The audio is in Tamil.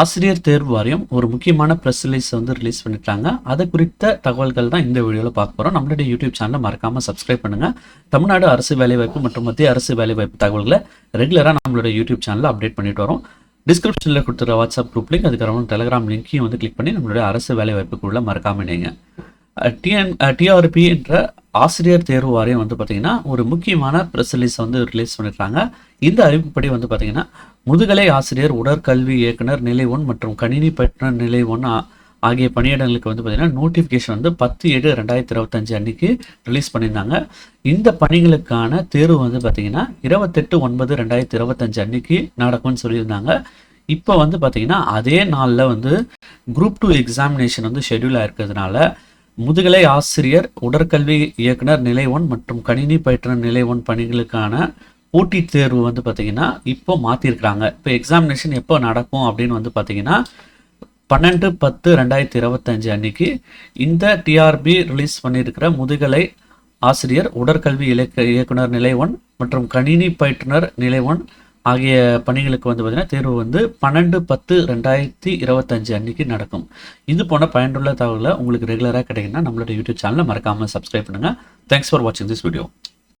ஆசிரியர் தேர்வு வாரியம் ஒரு முக்கியமான ப்ரெஸ் ரிலீஸ் வந்து ரிலீஸ் பண்ணிட்டாங்க. அது குறித்த தகவல்கள் தான் இந்த வீடியோவில் பார்க்க போகிறோம் நம்மளுடைய யூடியூப் சேனலை மறக்காமல் சப்ஸ்கிரைப் பண்ணுங்கள் தமிழ்நாடு அரசு வேலைவாய்ப்பு மற்றும் மத்திய அரசு வேலைவாய்ப்பு தகவல்களை ரெகுலராக நம்மளுடைய யூடியூப் சேனலில் அப்டேட் பண்ணிட்டு வரோம். டிஸ்கிரிப்ஷனில் கொடுத்துருக்க வாட்ஸ்அப் குரூப் லிங்க் அதுக்கப்புறம் டெலிகிராம் லிங்க்கையும் வந்து கிளிக் பண்ணி நம்மளுடைய அரசு வேலைவாய்ப்புக்குள்ளே மறக்காம இணைங்க. டிஎன் டிஆர்பி என்ற ஆசிரியர் தேர்வு வாரியம் வந்து பார்த்தீங்கன்னா ஒரு முக்கியமான ப்ரெஸ் ரிலீஸ் வந்து ரிலீஸ் பண்ணியிருக்காங்க இந்த அறிவிப்புப்படி வந்து பார்த்தீங்கன்னா முதுகலை ஆசிரியர் உடற்கல்வி இயக்குனர் நிலை ஒன் மற்றும் கணினி பயிற்றுனர் நிலை ஒன் ஆகிய பணியிடங்களுக்கு வந்து பார்த்தீங்கன்னா நோட்டிஃபிகேஷன் வந்து பத்து ஏழு ரெண்டாயிரத்தி இருபத்தஞ்சு அன்னைக்கு ரிலீஸ் பண்ணியிருந்தாங்க. இந்த பணிகளுக்கான தேர்வு வந்து பார்த்தீங்கன்னா இருபத்தெட்டு ஒன்பது ரெண்டாயிரத்தி இருபத்தஞ்சு அன்னைக்கு நடக்கும்னு சொல்லியிருந்தாங்க. இப்போ வந்து பார்த்தீங்கன்னா அதே நாளில் வந்து குரூப் டூ எக்ஸாமினேஷன் வந்து ஷெட்யூல் ஆயிருக்கிறதுனால முதுகலை ஆசிரியர் உடற்கல்வி இயக்குனர் நிலை ஒன் மற்றும் கணினி பயிற்றுனர் நிலை ஒன் பணிகளுக்கான போட்டித் தேர்வு வந்து பார்த்தீங்கன்னா இப்போ மாற்றிருக்கிறாங்க இப்போ எக்ஸாமினேஷன் எப்போ நடக்கும் அப்படின்னு வந்து பார்த்தீங்கன்னா பன்னெண்டு பத்து ரெண்டாயிரத்தி இருபத்தஞ்சு அன்னைக்கு இந்த டிஆர்பி ரிலீஸ் பண்ணியிருக்கிற முதுகலை ஆசிரியர் உடற்கல்வி இலக்க இயக்குனர் நிலை ஒன் மற்றும் கணினி பயிற்றுனர் நிலை ஒன் ஆகிய பணிகளுக்கு வந்து பார்த்தீங்கன்னா தேர்வு வந்து பன்னெண்டு பத்து ரெண்டாயிரத்தி இருபத்தஞ்சு அன்னைக்கு நடக்கும். இது போன பயனுள்ள தகவலை உங்களுக்கு ரெகுலராக கிடைக்குன்னா நம்மளோட யூடியூப் சேனலை மறக்காமல் சப்ஸ்கிரைப் பண்ணுங்கள் தேங்க்ஸ் ஃபார் வாட்சிங் திஸ் வீடியோ